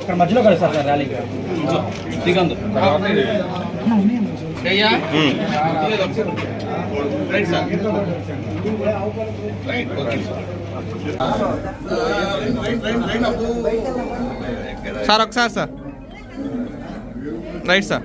ఇక్కడ మధ్యలో కదా సార్ ర్యాలీ సార్ ఒకసారి సార్. Right sir.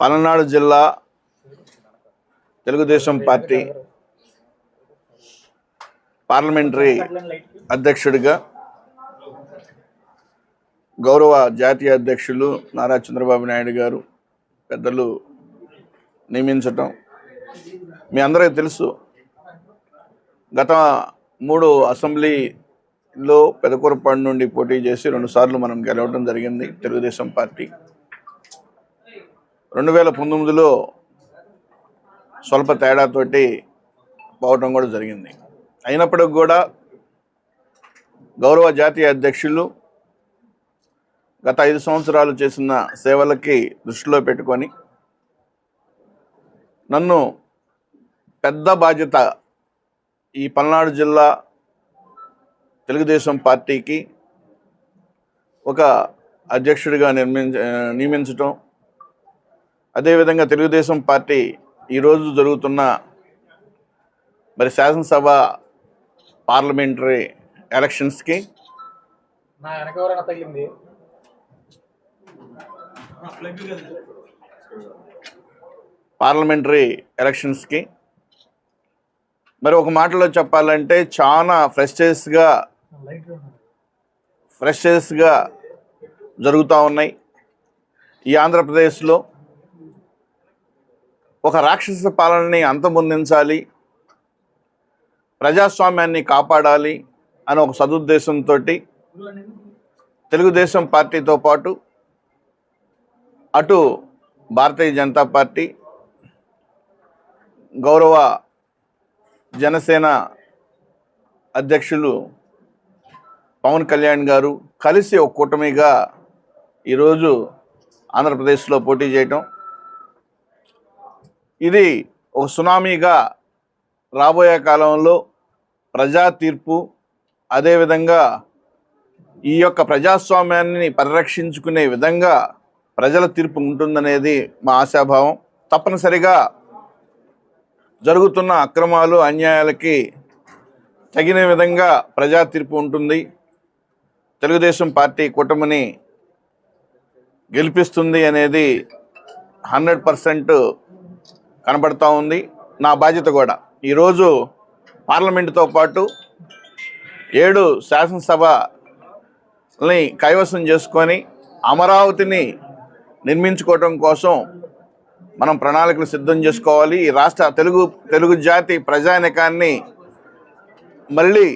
పలనాడు జిల్లా తెలుగుదేశం పార్టీ పార్లమెంటరీ అధ్యక్షుడిగా గౌరవ జాతీయ అధ్యక్షులు నారా చంద్రబాబు నాయుడు గారు పెద్దలు నియమించటం మీ అందరికీ తెలుసు. గత మూడు అసెంబ్లీలో పెదకూరపాడు నుండి పోటీ చేసి రెండుసార్లు మనం గెలవడం జరిగింది తెలుగుదేశం పార్టీ. రెండు వేల పంతొమ్మిదిలో స్వల్ప తేడాతోటి పోవటం కూడా జరిగింది. అయినప్పటికి కూడా గౌరవ జాతీయ అధ్యక్షులు గత ఐదు సంవత్సరాలు చేసిన సేవలకి దృష్టిలో పెట్టుకొని నన్ను పెద్ద బాధ్యత ఈ పల్నాడు జిల్లా తెలుగుదేశం పార్టీకి ఒక అధ్యక్షుడిగా నిర్మించ నియమించటం అదేవిధంగా తెలుగుదేశం పార్టీ ఈరోజు జరుగుతున్న మరి శాసనసభ పార్లమెంటరీ ఎలక్షన్స్కి పార్లమెంటరీ ఎలక్షన్స్కి. మరి ఒక మాటలో చెప్పాలంటే చాలా ఫ్రెషర్స్గా ఫ్రెషర్స్గా జరుగుతూ ఉన్నాయి ఈ ఆంధ్రప్రదేశ్లో. ఒక రాక్షస పాలనని అంతమొందించాలి ప్రజాస్వామ్యాన్ని కాపాడాలి అని ఒక సదుద్దేశంతో తెలుగుదేశం పార్టీతో పాటు అటు భారతీయ జనతా పార్టీ గౌరవ జనసేన అధ్యక్షులు పవన్ కళ్యాణ్ గారు కలిసి ఒక కూటమిగా ఈరోజు ఆంధ్రప్రదేశ్లో పోటీ చేయటం ఇది ఒక సునామీగా రాబోయే కాలంలో ప్రజా తీర్పు అదేవిధంగా ఈ యొక్క ప్రజాస్వామ్యాన్ని పరిరక్షించుకునే విధంగా ప్రజల తీర్పు ఉంటుందనేది మా ఆశాభావం. తప్పనిసరిగా జరుగుతున్న అక్రమాలు అన్యాయాలకి తగిన విధంగా ప్రజా తీర్పు ఉంటుంది. తెలుగుదేశం పార్టీ కూటమిని గెలిపిస్తుంది అనేది హండ్రెడ్ పర్సెంట్ కనబడుతూ ఉంది. నా బాధ్యత కూడా. ఈరోజు పార్లమెంటుతో పాటు ఏడు శాసనసభని కైవసం చేసుకొని అమరావతిని నిర్మించుకోవటం కోసం మనం ప్రణాళికలు సిద్ధం చేసుకోవాలి. ఈ రాష్ట్ర తెలుగు తెలుగు జాతి ప్రజానికాన్ని మళ్ళీ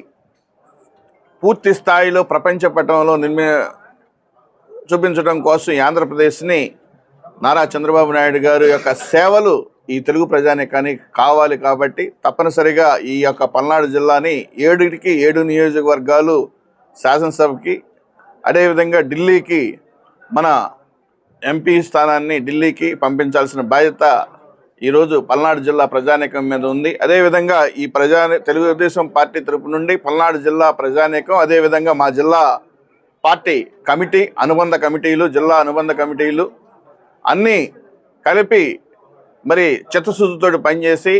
పూర్తి స్థాయిలో ప్రపంచ పటంలో నిర్మి చూపించడం కోసం ఈ ఆంధ్రప్రదేశ్ని నారా చంద్రబాబు నాయుడు గారు యొక్క సేవలు ఈ తెలుగు ప్రజానికానికి కావాలి కాబట్టి తప్పనిసరిగా ఈ యొక్క పల్నాడు జిల్లాని ఏడుకి ఏడు నియోజకవర్గాలు శాసనసభకి అదేవిధంగా ఢిల్లీకి మన ఎంపీ స్థానాన్ని ఢిల్లీకి పంపించాల్సిన బాధ్యత ఈరోజు పల్నాడు జిల్లా ప్రజానీకం మీద ఉంది. అదేవిధంగా ఈ ప్రజా తెలుగుదేశం పార్టీ తరపు నుండి పల్నాడు జిల్లా ప్రజానీకం అదేవిధంగా మా జిల్లా పార్టీ కమిటీ అనుబంధ కమిటీలు జిల్లా అనుబంధ కమిటీలు అన్నీ కలిపి మరి చిత్తశుద్ధితో పనిచేసి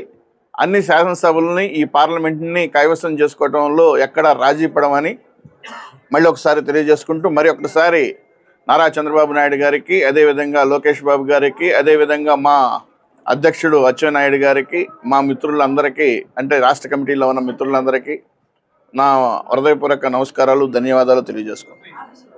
అన్ని శాసనసభలని ఈ పార్లమెంట్ని కైవసం చేసుకోవడంలో ఎక్కడ రాజీ పడమని మళ్ళీ ఒకసారి తెలియజేసుకుంటూ మరి ఒకసారి నారా చంద్రబాబు నాయుడు గారికి అదేవిధంగా లోకేష్ బాబు గారికి అదేవిధంగా మా అధ్యక్షుడు అచ్చెన్నాయుడు గారికి మా మిత్రులందరికీ అంటే రాష్ట్ర కమిటీలో ఉన్న మిత్రులందరికీ నా హృదయపూర్వక నమస్కారాలు ధన్యవాదాలు తెలియజేసుకుంటాను